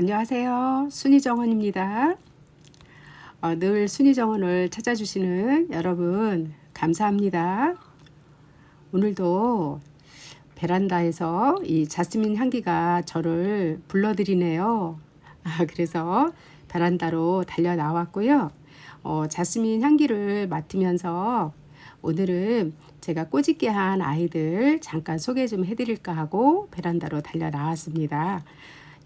안녕하세요. 순이정원입니다. 어, 늘 순이정원을 찾아주시는 여러분, 감사합니다. 오늘도 베란다에서 이 자스민 향기가 저를 불러들이네요. 아, 그래서 베란다로 달려 나왔고요. 어, 자스민 향기를 맡으면서 오늘은 제가 꼬집게 한 아이들 잠깐 소개 좀 해드릴까 하고 베란다로 달려 나왔습니다.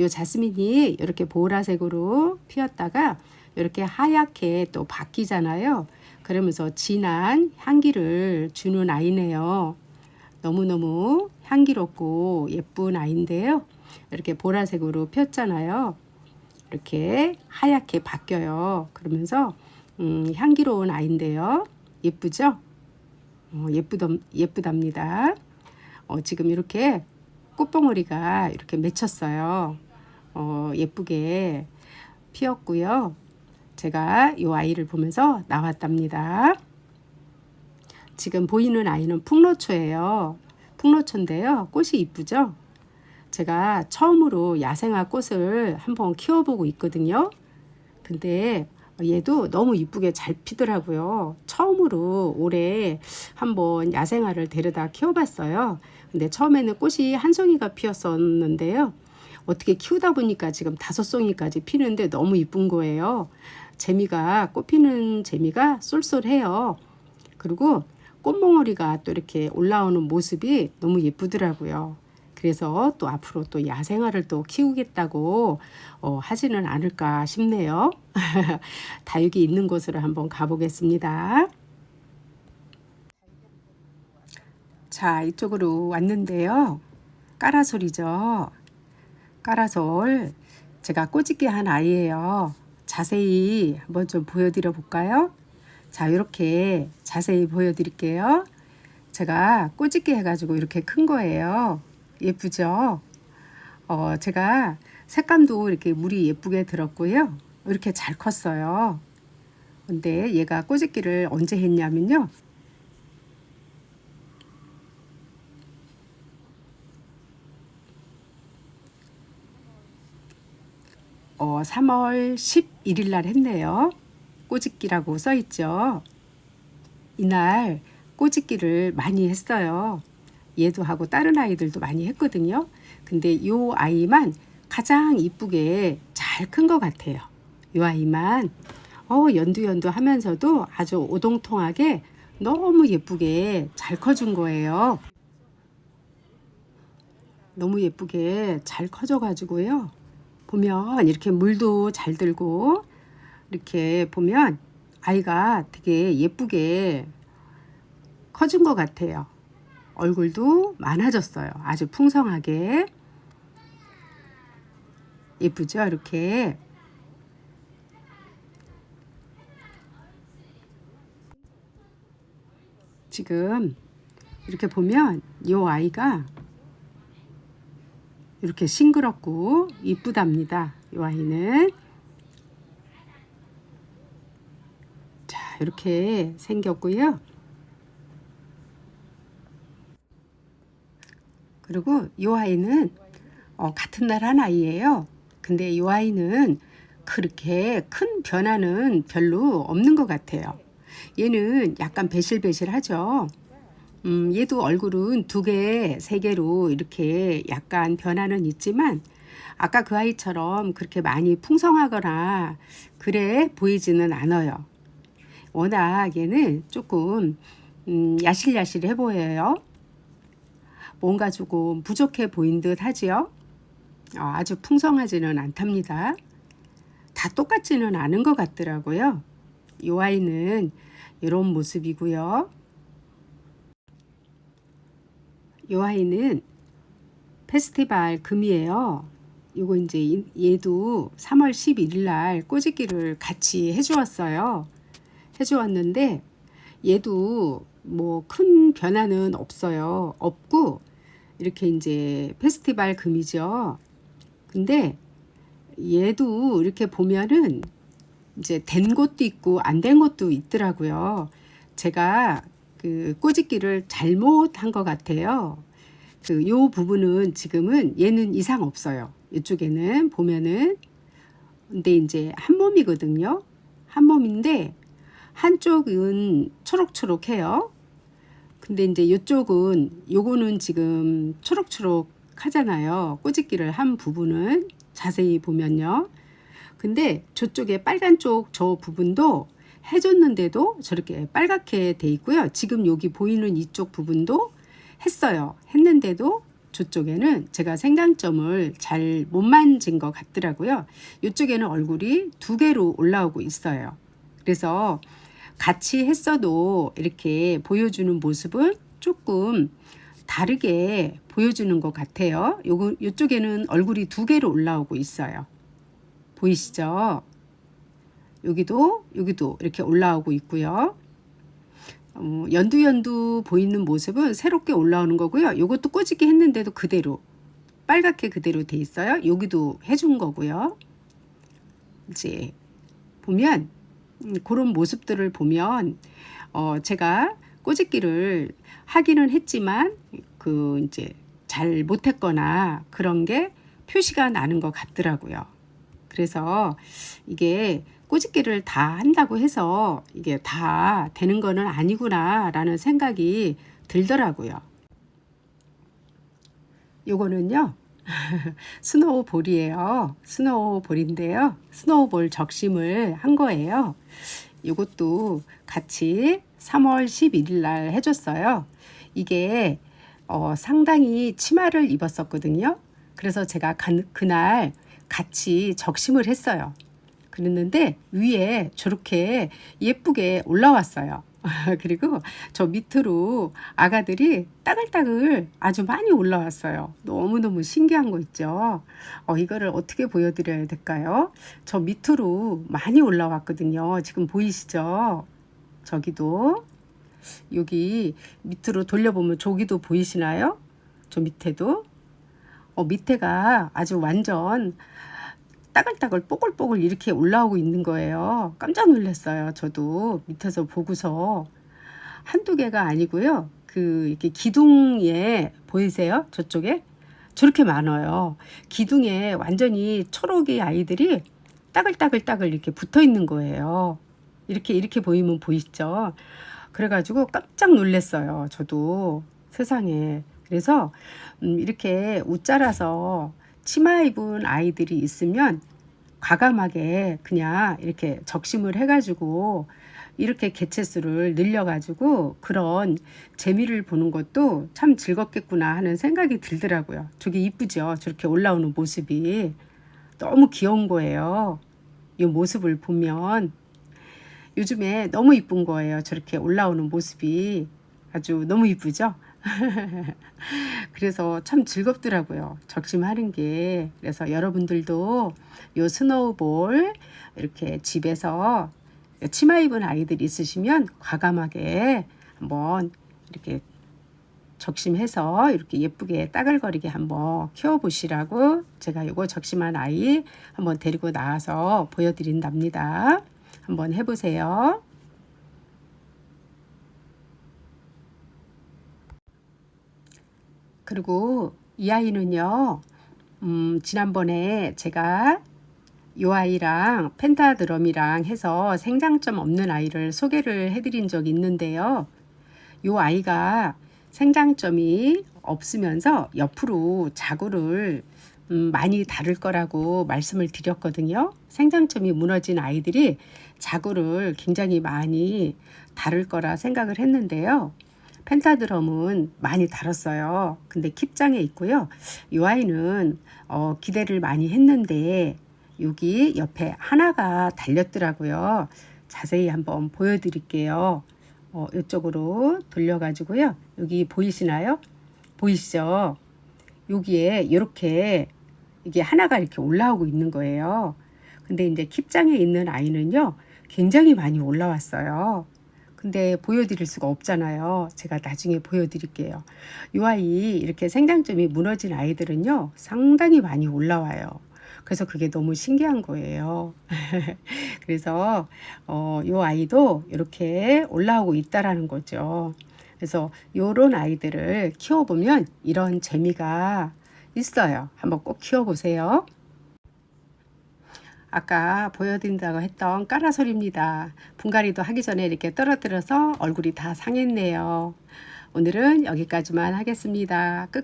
요 자스민이 이렇게 보라색으로 피었다가 이렇게 하얗게 또 바뀌잖아요. 그러면서 진한 향기를 주는 아이네요. 너무너무 향기롭고 예쁜 아이인데요. 이렇게 보라색으로 폈잖아요. 이렇게 하얗게 바뀌어요. 그러면서 음, 향기로운 아이인데요. 예쁘죠? 어, 예쁘다, 예쁘답니다. 어, 지금 이렇게 꽃봉오리가 이렇게 맺혔어요. 어, 예쁘게 피었고요. 제가 이 아이를 보면서 나왔답니다. 지금 보이는 아이는 풍로초예요. 풍로초인데요. 꽃이 이쁘죠? 제가 처음으로 야생화 꽃을 한번 키워보고 있거든요. 근데 얘도 너무 이쁘게 잘 피더라고요. 처음으로 올해 한번 야생화를 데려다 키워봤어요. 근데 처음에는 꽃이 한 송이가 피었었는데요. 어떻게 키우다 보니까 지금 다섯 송이까지 피는데 너무 이쁜 거예요. 재미가 꽃 피는 재미가 쏠쏠해요. 그리고 꽃몽오리가 또 이렇게 올라오는 모습이 너무 예쁘더라고요. 그래서 또 앞으로 또 야생화를 또 키우겠다고 어, 하지는 않을까 싶네요. 다육이 있는 곳으로 한번 가보겠습니다. 자, 이쪽으로 왔는데요. 까라솔이죠. 까라솔. 제가 꼬집게 한 아이예요. 자세히 한번 좀 보여드려 볼까요? 자, 이렇게 자세히 보여드릴게요. 제가 꼬집게 해가지고 이렇게 큰 거예요. 예쁘죠? 어, 제가 색감도 이렇게 물이 예쁘게 들었고요. 이렇게 잘 컸어요. 근데 얘가 꼬집기를 언제 했냐면요. 어, 3월 11일 날 했네요. 꼬집기라고 써 있죠. 이날 꼬집기를 많이 했어요. 얘도 하고 다른 아이들도 많이 했거든요. 근데 이 아이만 가장 이쁘게 잘 큰 것 같아요. 이 아이만 어, 연두연두 하면서도 아주 오동통하게 너무 예쁘게 잘 커준 거예요. 너무 예쁘게 잘 커져 가지고요. 보면 이렇게 물도 잘 들고 이렇게 보면 아이가 되게 예쁘게 커진 것 같아요. 얼굴도 많아졌어요. 아주 풍성하게. 예쁘죠? 이렇게. 지금 이렇게 보면 이 아이가 이렇게 싱그럽고 이쁘답니다. 이 아이는. 자, 이렇게 생겼고요. 그리고 이 아이는 어, 같은 날 한 아이예요. 근데 이 아이는 그렇게 큰 변화는 별로 없는 것 같아요. 얘는 약간 배실배실하죠. 음, 얘도 얼굴은 두 개, 세 개로 이렇게 약간 변화는 있지만 아까 그 아이처럼 그렇게 많이 풍성하거나 그래 보이지는 않아요. 워낙 얘는 조금 음, 야실야실해 보여요. 뭔가 조금 부족해 보인 듯 하지요. 어, 아주 풍성하지는 않답니다. 다 똑같지는 않은 것 같더라고요. 이 아이는 이런 모습이고요. 이 아이는 페스티벌 금이에요. 이거 이제 얘도 3월 11일 날 꼬집기를 같이 해주었어요. 해주었는데 얘도 뭐 큰 변화는 없어요. 없고 이렇게 이제 페스티벌 금이죠. 근데 얘도 이렇게 보면은 이제 된 것도 있고 안 된 것도 있더라고요. 제가 그 꼬집기를 잘못한 것 같아요. 그 요 부분은 지금은 얘는 이상 없어요. 이쪽에는 보면은 근데 이제 한 몸이거든요. 한 몸인데 한쪽은 초록초록해요. 근데 이제 이쪽은 요거는 지금 초록초록 하잖아요. 꼬집기를 한 부분은 자세히 보면요. 근데 저쪽에 빨간 쪽 저 부분도 해줬는데도 저렇게 빨갛게 돼 있고요. 지금 여기 보이는 이쪽 부분도 했어요. 했는데도 저쪽에는 제가 생장점을 잘 못 만진 것 같더라고요. 이쪽에는 얼굴이 두 개로 올라오고 있어요. 그래서 같이 했어도 이렇게 보여주는 모습은 조금 다르게 보여주는 것 같아요. 요거, 요쪽에는 얼굴이 두 개로 올라오고 있어요. 보이시죠? 여기도, 여기도 이렇게 올라오고 있고요. 어, 연두연두 보이는 모습은 새롭게 올라오는 거고요. 요것도 꼬집기 했는데도 그대로 빨갛게 그대로 돼 있어요. 여기도 해준 거고요. 이제 보면 음, 그런 모습들을 보면 어, 제가 꼬집기를 하기는 했지만 그 이제 잘 못했거나 그런 게 표시가 나는 것 같더라고요. 그래서 이게 꼬집기를 다 한다고 해서 이게 다 되는 거는 아니구나라는 생각이 들더라고요. 요거는요. 스노우볼이에요. 스노우볼인데요. 스노우볼 적심을 한 거예요. 이것도 같이 3월 11일 날 해줬어요. 이게 어, 상당히 치마를 입었었거든요. 그래서 제가 간, 그날 같이 적심을 했어요. 그랬는데 위에 저렇게 예쁘게 올라왔어요. 그리고 저 밑으로 아가들이 따글따글 아주 많이 올라왔어요. 너무너무 신기한 거 있죠. 어, 이거를 어떻게 보여드려야 될까요? 저 밑으로 많이 올라왔거든요. 지금 보이시죠? 저기도. 여기 밑으로 돌려보면 저기도 보이시나요? 저 밑에도. 어, 밑에가 아주 완전 따글따글 뽀글뽀글 이렇게 올라오고 있는 거예요. 깜짝 놀랐어요. 저도 밑에서 보고서 한두 개가 아니고요. 그 이렇게 기둥에 보이세요? 저쪽에 저렇게 많아요. 기둥에 완전히 초록이 아이들이 따글따글따글 이렇게 붙어 있는 거예요. 이렇게 이렇게 보이면 보이죠. 그래가지고 깜짝 놀랐어요. 저도 세상에. 그래서 음, 이렇게 웃자라서 치마 입은 아이들이 있으면 과감하게 그냥 이렇게 적심을 해가지고 이렇게 개체수를 늘려가지고 그런 재미를 보는 것도 참 즐겁겠구나 하는 생각이 들더라고요. 저게 이쁘죠? 저렇게 올라오는 모습이 너무 귀여운 거예요. 이 모습을 보면 요즘에 너무 이쁜 거예요. 저렇게 올라오는 모습이 아주 너무 이쁘죠? 그래서 참 즐겁더라고요. 적심하는 게. 그래서 여러분들도 요 스노우볼 이렇게 집에서 치마 입은 아이들 있으시면 과감하게 한번 이렇게 적심해서 이렇게 예쁘게 따글거리게 한번 키워보시라고 제가 요거 적심한 아이 한번 데리고 나와서 보여드린답니다. 한번 해보세요. 그리고 이 아이는요, 음, 지난번에 제가 이 아이랑 펜타드럼이랑 해서 생장점 없는 아이를 소개를 해드린 적이 있는데요. 이 아이가 생장점이 없으면서 옆으로 자구를 음, 많이 다를 거라고 말씀을 드렸거든요. 생장점이 무너진 아이들이 자구를 굉장히 많이 다를 거라 생각을 했는데요. 펜타드럼은 많이 다뤘어요. 근데 킵장에 있고요. 이 아이는 어, 기대를 많이 했는데 여기 옆에 하나가 달렸더라고요. 자세히 한번 보여드릴게요. 어, 이쪽으로 돌려가지고요. 여기 보이시나요? 보이시죠? 여기에 이렇게 이게 하나가 이렇게 올라오고 있는 거예요. 근데 이제 킵장에 있는 아이는요, 굉장히 많이 올라왔어요. 근데 보여드릴 수가 없잖아요. 제가 나중에 보여드릴게요. 이 아이 이렇게 생장점이 무너진 아이들은요 상당히 많이 올라와요. 그래서 그게 너무 신기한 거예요. 그래서 어, 이 아이도 이렇게 올라오고 있다라는 거죠. 그래서 이런 아이들을 키워보면 이런 재미가 있어요. 한번 꼭 키워보세요. 아까 보여드린다고 했던 까라솔입니다. 분갈이도 하기 전에 이렇게 떨어뜨려서 얼굴이 다 상했네요. 오늘은 여기까지만 하겠습니다. 끝.